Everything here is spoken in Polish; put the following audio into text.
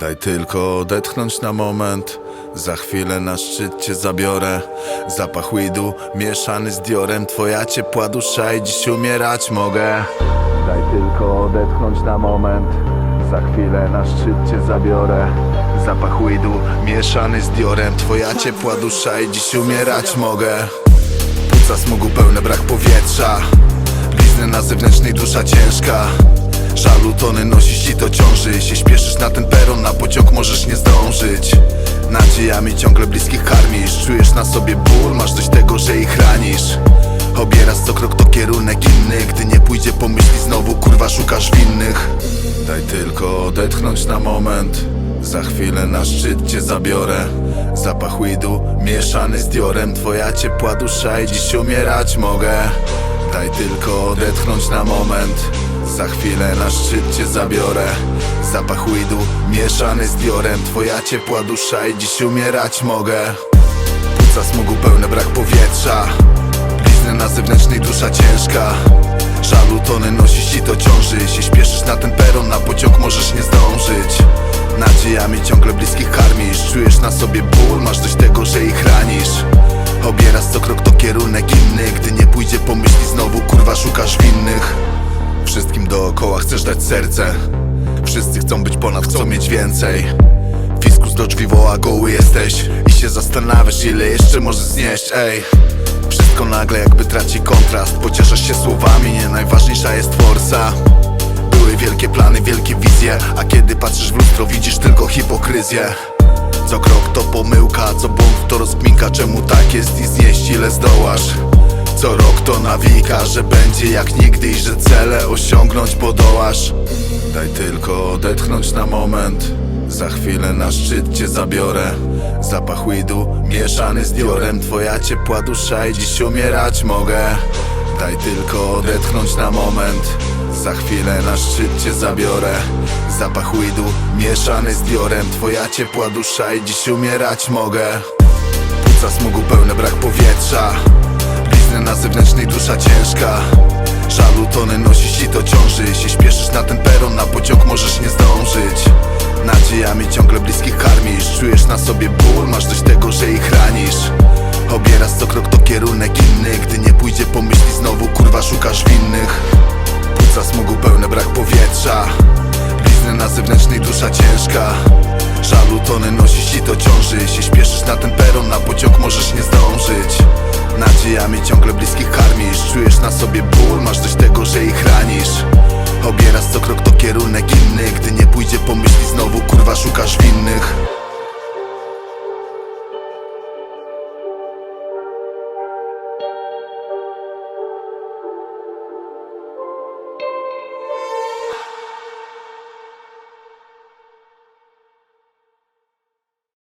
Daj tylko odetchnąć na moment. Za chwilę na szczyt cię zabiorę. Zapach weedu mieszany z diorem. Twoja ciepła dusza i dziś umierać mogę. Daj tylko odetchnąć na moment. Za chwilę na szczyt cię zabiorę. Zapach weedu mieszany z diorem. Twoja ciepła dusza i dziś umierać mogę. Płuca smogu pełne brak powietrza. Blizny na zewnętrznej dusza ciężka Żalu tony nosisz ci to ciąży. Jeśli śpieszysz na ten peron na pociąg możesz nie zdążyć. Nadziejami ciągle bliskich karmisz. Czujesz na sobie ból, masz dość tego, że ich ranisz. Obierasz co krok to kierunek inny. Gdy nie pójdzie po znowu kurwa szukasz winnych. Daj tylko odetchnąć na moment. Za chwilę na szczyt cię zabiorę. Zapach weedu mieszany z diorem. Twoja ciepła dusza i dziś umierać mogę. Daj tylko odetchnąć na moment Za chwilę na szczyt cię zabiorę. Zapach weedu mieszany z diorem Twoja ciepła dusza i dziś umierać mogę. Płuca smogu pełne brak powietrza. Blizny na zewnętrznej dusza ciężka. Żalu tony nosisz ci to ciąży. Jeśli śpieszysz na ten peron na pociąg możesz nie zdążyć. Nadziejami ciągle bliskich karmisz. Czujesz na sobie ból, masz dość tego, że ich ranisz. Obierasz co krok to kierunek inny. Gdy nie pójdzie po myśli znowu kurwa szukasz winnych Wszystkim dookoła chcesz dać serce. Wszyscy chcą być ponad, chcą mieć więcej. Fiskus do drzwi woła, goły jesteś. I się zastanawiasz ile jeszcze możesz znieść, ej. Wszystko nagle jakby traci kontrast. Pocieszasz się słowami, nie najważniejsza jest forsa. Były wielkie plany, wielkie wizje. A kiedy patrzysz w lustro widzisz tylko hipokryzję. Co krok to pomyłka, co błąd to rozkminka. Czemu tak jest i znieść ile zdołasz co rok to nawika, że będzie jak nigdy i że cele osiągnąć podołasz. Daj tylko odetchnąć na moment. Za chwilę na szczyt cię zabiorę. Zapach weedu mieszany z diorem. Twoja ciepła dusza i dziś umierać mogę. Daj tylko odetchnąć na moment. Za chwilę na szczyt cię zabiorę. Zapach weedu mieszany z diorem. Twoja ciepła dusza i dziś umierać mogę. Płuca smogu pełne brak powietrza dusza ciężka. Żalu tony nosisz ci to ciąży. Jeśli śpieszysz na ten peron na pociąg możesz nie zdążyć. Nadziejami ciągle bliskich karmisz. Czujesz na sobie ból, masz dość tego, że ich ranisz. Obierasz co krok to kierunek inny. Gdy nie pójdzie po myśli znowu kurwa szukasz winnych. Płuca smogu pełne brak powietrza. Blizny na zewnętrznej dusza ciężka. Żalu tony nosisz ci to ciąży. Jeśli śpieszysz na ten peron na pociąg możesz nie zdążyć Nadziejami ciągle bliskich karmisz. Czujesz na sobie ból, masz coś tego, że ich ranisz. Obierasz co krok to kierunek inny. Gdy nie pójdzie po myśli znowu kurwa szukasz winnych.